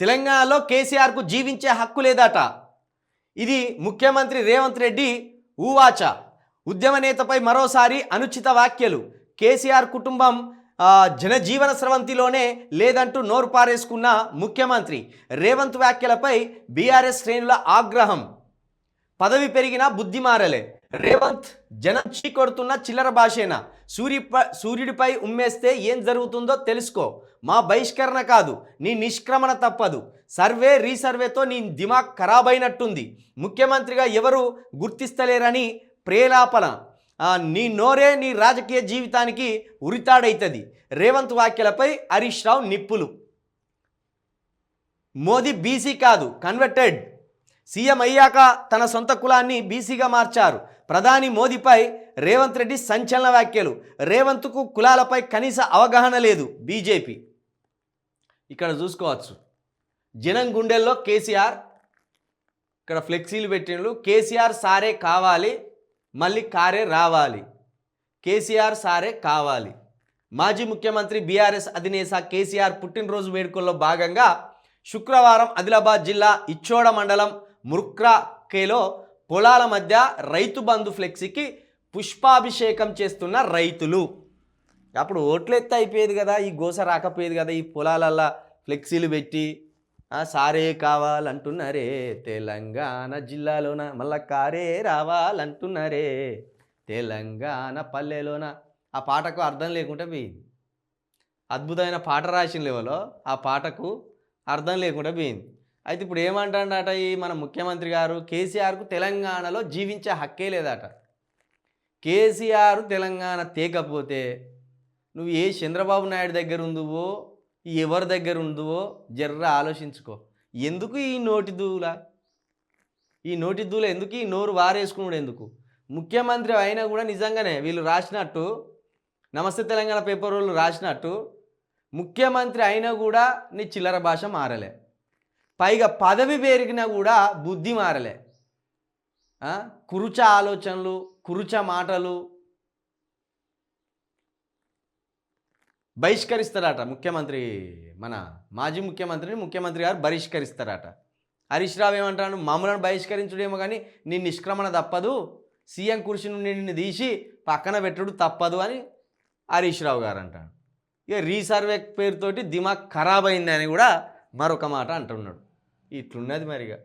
తెలంగాణలో కేసీఆర్కు జీవించే హక్కు లేదట. ఇది ముఖ్యమంత్రి రేవంత్ రెడ్డి ఊవాచ. ఉద్యమ నేతపై మరోసారి అనుచిత వ్యాఖ్యలు. కేసీఆర్ కుటుంబం జనజీవన స్రవంతిలోనే లేదంటూ నోరు పారేసుకున్న ముఖ్యమంత్రి. రేవంత్ వ్యాఖ్యలపై బీఆర్ఎస్ శ్రేణుల ఆగ్రహం. పదవి పెరిగినా బుద్ధి మారలే. రేవంత్ జనం చీకొడుతున్న చిల్లర భాషేనా? సూర్య సూర్యుడిపై ఉమ్మేస్తే ఏం జరుగుతుందో తెలుసుకో. మా బహిష్కరణ కాదు నీ నిష్క్రమణ తప్పదు. సర్వే రీసర్వేతో నీ దిమాగ్ ఖరాబ్ అయినట్టుంది ముఖ్యమంత్రిగా ఎవరు గుర్తిస్తలేరని ప్రేలాపన. నీ నోరే నీ రాజకీయ జీవితానికి ఉరితాడైతుంది. రేవంత్ వ్యాఖ్యలపై హరీష్ రావు నిప్పులు. మోదీ బీసీ కాదు కన్వర్టెడ్. సీఎం అయ్యాక తన సొంత కులాన్ని బీసీగా మార్చారు. ప్రధాని మోదీపై రేవంత్ రెడ్డి సంచలన వ్యాఖ్యలు. రేవంత్కు కులాలపై కనీస అవగాహన లేదు బీజేపీ. ఇక్కడ చూసుకోవచ్చు. జనం గుండెల్లో కేసీఆర్ ఇక్కడ ఫ్లెక్సీలు పెట్టిండ్రు కేసీఆర్ సారే కావాలి మళ్ళీ కారే రావాలి. కేసీఆర్ సారే కావాలి. మాజీ ముఖ్యమంత్రి బీఆర్ఎస్ అధినేత కేసీఆర్ పుట్టినరోజు వేడుకల్లో భాగంగా శుక్రవారం ఆదిలాబాద్ జిల్లా ఇచ్చోడ మండలం ముర్క్రాకేలో పొలాల మధ్య రైతు బంధు ఫ్లెక్సీకి పుష్పాభిషేకం చేస్తున్న రైతులు. అప్పుడు ఓట్లెత్త అయిపోయేది కదా ఈ గోస రాకపోయేది కదా ఈ పొలాలల్లా ఫ్లెక్సీలు పెట్టి సారే కావాలంటున్నారే తెలంగాణ జిల్లాలోన మళ్ళా కారే రావాలంటున్నారే తెలంగాణ పల్లెలోన. ఆ పాటకు అర్థం లేకుండా పోయింది అద్భుతమైన పాట రాసిన లెవెలో ఆ పాటకు అర్థం లేకుండా పోయింది అయితే ఇప్పుడు ఏమంటాడట ఈ మన ముఖ్యమంత్రి గారు కేసీఆర్కు తెలంగాణలో జీవించే హక్కే లేదట. కేసీఆర్ తెలంగాణ తేకపోతే నువ్వు ఏ చంద్రబాబు నాయుడు దగ్గర ఉందువో ఎవరి దగ్గర ఉందువో జర్ర ఆలోచించుకో. ఎందుకు ఈ నోటి దూల? ఈ నోటి దూల ఎందుకు? ఈ నోరు వారేసుకున్నాడు ఎందుకు? ముఖ్యమంత్రి అయినా కూడా నిజంగానే వీళ్ళు రాసినట్టు నమస్తే తెలంగాణ పేపర్ వాళ్ళు రాసినట్టు ముఖ్యమంత్రి అయినా కూడా నీ చిల్లర భాష మారలే. పైగా పదవి పెరిగినా కూడా బుద్ధి మారలే. కురుచ ఆలోచనలు కురుచ మాటలు బహిష్కరిస్తారట ముఖ్యమంత్రి మన మాజీ ముఖ్యమంత్రిని ముఖ్యమంత్రి గారు బహిష్కరిస్తారట. హరీష్ రావు ఏమంటాడు? మమ్మలను బహిష్కరించుడేమో కానీ నీ నిష్క్రమణ తప్పదు. సీఎం కుర్చీ నుండి నిన్ను తీసి పక్కన పెట్టుడు తప్పదు అని హరీష్ రావు గారు అంటాడు. ఇక రీసర్వే పేరుతోటి దిమాగ్ ఖరాబ్ అయిందని కూడా మరొక మాట అంటున్నాడు. ఇట్లున్నది మరిగా